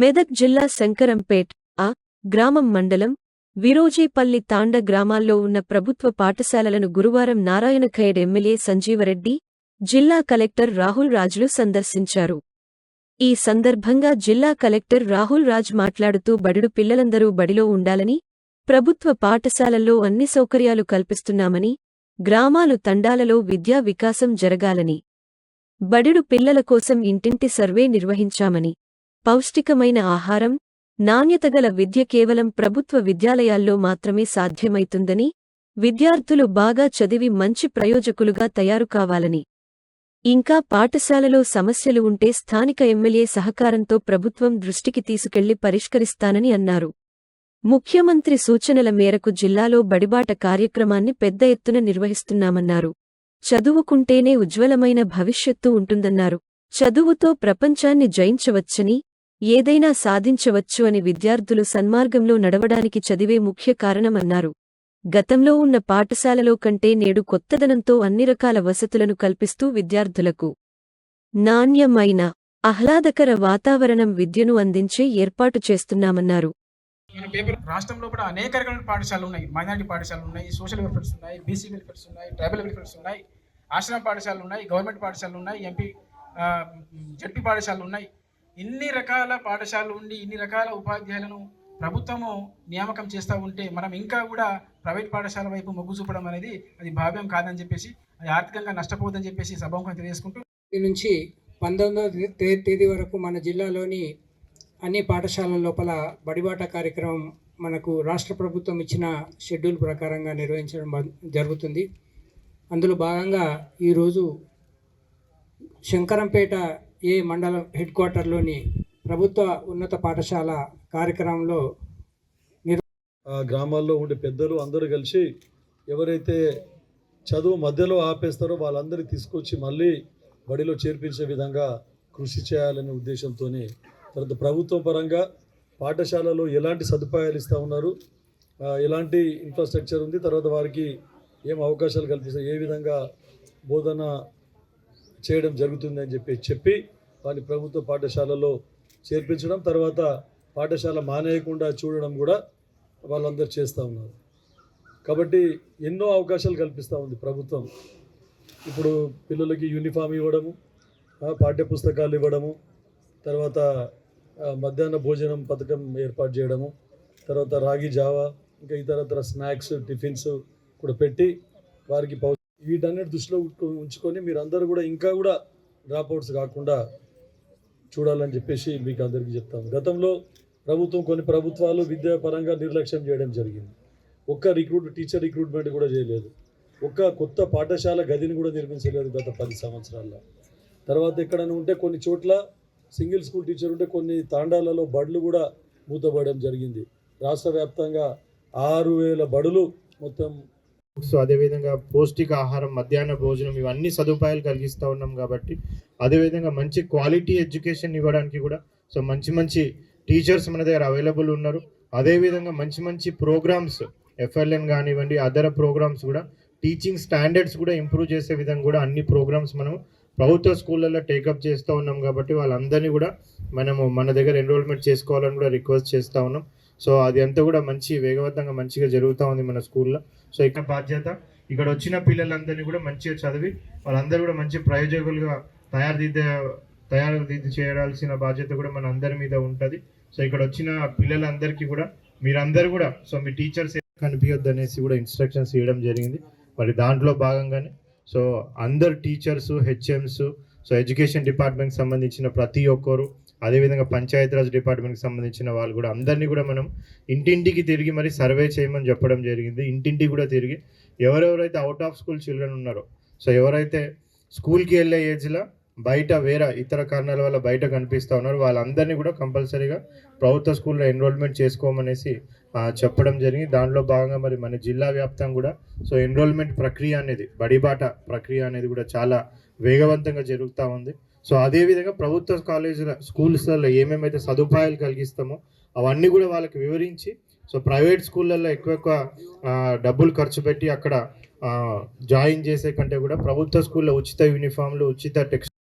మెదక్ జిల్లా శంకరంపేట్ ఆ గ్రామం మండలం విరోజేపల్లి తాండ గ్రామాల్లో ఉన్న ప్రభుత్వ పాఠశాలలను గురువారం నారాయణఖేడ్ ఎమ్మెల్యే సంజీవరెడ్డి జిల్లా కలెక్టర్ రాహుల్ రాజులు సందర్శించారు. ఈ సందర్భంగా జిల్లా కలెక్టర్ రాహుల్ రాజ్ మాట్లాడుతూ బడుడు పిల్లలందరూ బడిలో ఉండాలని ప్రభుత్వ పాఠశాలల్లో అన్ని సౌకర్యాలు కల్పిస్తున్నామని గ్రామాలు తండాలలో విద్యా వికాసం జరగాలని బడుడు పిల్లల కోసం ఇంటింటి సర్వే నిర్వహించామని పౌష్టికమైన ఆహారం నాణ్యతగల విద్య కేవలం ప్రభుత్వ విద్యాలయాల్లో మాత్రమే సాధ్యమైతుందని విద్యార్థులు బాగా చదివి మంచి ప్రయోజకులుగా తయారు కావాలని. ఇంకా పాఠశాలలో సమస్యలు ఉంటే స్థానిక ఎమ్మెల్యే సహకారంతో ప్రభుత్వం దృష్టికి తీసుకెళ్ళి పరిష్కరిస్తానని అన్నారు. ముఖ్యమంత్రి సూచనల మేరకు జిల్లాలో బడిబాట కార్యక్రమాన్ని పెద్ద ఎత్తున నిర్వహిస్తున్నామన్నారు. చదువుకుంటేనే ఉజ్వలమైన భవిష్యత్తు ఉంటుందన్నారు. చదువుతో ప్రపంచాన్ని జయించవచ్చని ఏదైనా సాధించవచ్చు అని విద్యార్థులు సన్మార్గంలో నడవడానికి చదివే ముఖ్య కారణమన్నారు. గతంలో ఉన్న పాఠశాలలో కంటే నేడు కొత్తదనంతో అన్ని రకాల వసతులను కల్పిస్తూ విద్యార్థులకు నాణ్యమైన ఆహ్లాదకర వాతావరణం విద్యను అందించే ఏర్పాటు చేస్తున్నామన్నారు. రాష్ట్రంలో కూడా అనేక రకాల పాఠశాలలు ఉన్నాయి. మైనారిటీ పాఠశాలలు ఉన్నాయి సోషల్ వెల్ఫేర్స్ ఉన్నాయి బీసీ వెల్ఫేర్స్ ఉన్నాయి ట్రైబల్ వెల్ఫేర్స్ ఉన్నాయి ఆశ్రమ పాఠశాలలు ఉన్నాయి గవర్నమెంట్ పాఠశాలలు ఉన్నాయి ఎంపీ జడ్పీ పాఠశాలలు ఉన్నాయి. ఇన్ని రకాల పాఠశాలలు ఉండి ఇన్ని రకాల ఉపాధ్యాయులను ప్రభుత్వము నియామకం చేస్తూ ఉంటే మనం ఇంకా కూడా ప్రైవేట్ పాఠశాల వైపు మొగ్గు చూపడం అనేది అది భావ్యం కాదని చెప్పేసి అది ఆర్థికంగా నష్టపోదని చెప్పేసి సభాముఖం తెలియజేసుకుంటూ నుంచి పంతొమ్మిదవ తేదీ వరకు మన జిల్లాలోని అన్ని పాఠశాలల లోపల బడిబాట కార్యక్రమం మనకు రాష్ట్ర ప్రభుత్వం ఇచ్చిన షెడ్యూల్ ప్రకారంగా నిర్వహించడం జరుగుతుంది. అందులో భాగంగా ఈరోజు శంకరంపేట ఏ మండలం హెడ్ క్వార్టర్లోని ప్రభుత్వ ఉన్నత పాఠశాల కార్యక్రమంలో గ్రామాల్లో ఉండే పెద్దలు అందరూ కలిసి ఎవరైతే చదువు మధ్యలో ఆపేస్తారో వాళ్ళందరినీ తీసుకొచ్చి మళ్ళీ బడిలో చేర్పించే విధంగా కృషి చేయాలనే ఉద్దేశంతో తర్వాత ప్రభుత్వం పరంగా పాఠశాలలో ఎలాంటి సదుపాయాలు ఇస్తూ ఉన్నారు ఎలాంటి ఇన్ఫ్రాస్ట్రక్చర్ ఉంది తర్వాత వారికి ఏం అవకాశాలు కల్పిస్తారు ఏ విధంగా బోధన చేయడం జరుగుతుంది అని చెప్పి చెప్పి వారిని ప్రభుత్వ పాఠశాలలో చేర్పించడం తర్వాత పాఠశాల మానేయకుండా చూడడం కూడా వాళ్ళందరూ చేస్తూ ఉన్నారు. కాబట్టి ఎన్నో అవకాశాలు కల్పిస్తూ ఉంది ప్రభుత్వం. ఇప్పుడు పిల్లలకి యూనిఫామ్ ఇవ్వడము పాఠ్యపుస్తకాలు పాఠ్య పుస్తకాలు ఇవ్వడము తర్వాత మధ్యాహ్న భోజనం పథకం ఏర్పాటు చేయడము తర్వాత రాగి జావా ఇంకా ఇతరతర స్నాక్స్ టిఫిన్స్ కూడా పెట్టి వారికి పౌ వీటన్నిటి దృష్టిలో ఉంచుకొని ఉంచుకొని మీరందరూ కూడా ఇంకా కూడా డ్రాప్ అవుట్స్ కాకుండా చూడాలని చెప్పేసి మీకు అందరికీ చెప్తాను గతంలో ప్రభుత్వం కొన్ని ప్రభుత్వాలు విద్యాపరంగా నిర్లక్ష్యం చేయడం జరిగింది. ఒక్క రిక్రూట్ టీచర్ రిక్రూట్మెంట్ కూడా చేయలేదు. ఒక్క కొత్త పాఠశాల గదిని కూడా నిర్మించలేదు గత పది సంవత్సరాల్లో. తర్వాత ఎక్కడైనా ఉంటే కొన్ని చోట్ల సింగిల్ స్కూల్ టీచర్ ఉంటే కొన్ని తాండాలలో బడులు కూడా మూతపడడం జరిగింది. రాష్ట్ర వ్యాప్తంగా ఆరు వేల బడులు మొత్తం సో అదేవిధంగా పౌష్టిక ఆహారం మధ్యాహ్న భోజనం ఇవన్నీ సదుపాయాలు కలిగిస్తూ ఉన్నాం కాబట్టి అదేవిధంగా మంచి క్వాలిటీ ఎడ్యుకేషన్ ఇవ్వడానికి కూడా సో మంచి మంచి టీచర్స్ మన దగ్గర అవైలబుల్ ఉన్నారు. అదేవిధంగా మంచి మంచి ప్రోగ్రామ్స్ ఎఫ్ఎల్ఎన్ కానివ్వండి అదర్ ప్రోగ్రామ్స్ కూడా టీచింగ్ స్టాండర్డ్స్ కూడా ఇంప్రూవ్ చేసే విధంగా కూడా అన్ని ప్రోగ్రామ్స్ మనం ప్రభుత్వ స్కూళ్ళల్లో టేకప్ చేస్తూ ఉన్నాం కాబట్టి వాళ్ళందరినీ కూడా మనము మన దగ్గర ఎన్రోల్మెంట్ చేసుకోవాలని కూడా రిక్వెస్ట్ చేస్తూ ఉన్నాం. సో అది అంతా కూడా మంచి వేగవంతంగా మంచిగా జరుగుతూ ఉంది మన స్కూల్లో. సో ఇక్కడ బాధ్యత ఇక్కడ వచ్చిన పిల్లలందరినీ కూడా మంచిగా చదివి వాళ్ళందరూ కూడా మంచి ప్రయోజకులుగా తయారుదిద్దే తయారుదిద్ది చేయాల్సిన బాధ్యత కూడా మన అందరి మీద ఉంటుంది. సో ఇక్కడ వచ్చిన పిల్లలందరికీ కూడా మీరందరూ కూడా సో మీ టీచర్స్ కనిపించొద్దు అనేసి కూడా ఇన్స్ట్రక్షన్స్ ఇవ్వడం జరిగింది. మరి దాంట్లో భాగంగానే సో అందరు టీచర్స్ హెచ్ఎంస్ సో ఎడ్యుకేషన్ డిపార్ట్మెంట్కి సంబంధించిన ప్రతి ఒక్కరు అదేవిధంగా పంచాయతీరాజ్ డిపార్ట్మెంట్కి సంబంధించిన వాళ్ళు కూడా అందరినీ కూడా మనం ఇంటింటికి తిరిగి మరి సర్వే చేయమని చెప్పడం జరిగింది. ఇంటింటికి కూడా తిరిగి ఎవరెవరైతే అవుట్ ఆఫ్ స్కూల్ చిల్డ్రన్ ఉన్నారో సో ఎవరైతే స్కూల్కి వెళ్ళే ఏజ్లో బయట వేరే ఇతర కారణాల వల్ల బయట కనిపిస్తూ ఉన్నారు వాళ్ళందరినీ కూడా కంపల్సరీగా ప్రభుత్వ స్కూల్లో ఎన్రోల్మెంట్ చేసుకోమనేసి చెప్పడం జరిగింది. దాంట్లో భాగంగా మరి మన జిల్లా వ్యాప్తంగా కూడా సో ఎన్రోల్మెంట్ ప్రక్రియ అనేది బడిబాట ప్రక్రియ అనేది కూడా చాలా వేగవంతంగా జరుగుతూ ఉంది. సో అదేవిధంగా ప్రభుత్వ కాలేజీల స్కూల్స్లలో ఏమేమైతే సదుపాయాలు కలిగిస్తామో అవన్నీ కూడా వాళ్ళకి వివరించి సో ప్రైవేట్ స్కూళ్ళల్లో ఎక్కువ ఎక్కువ డబ్బులు ఖర్చు పెట్టి అక్కడ జాయిన్ చేసే కంటే కూడా ప్రభుత్వ స్కూల్లో ఉచిత యూనిఫామ్లు ఉచిత టెక్స్ట్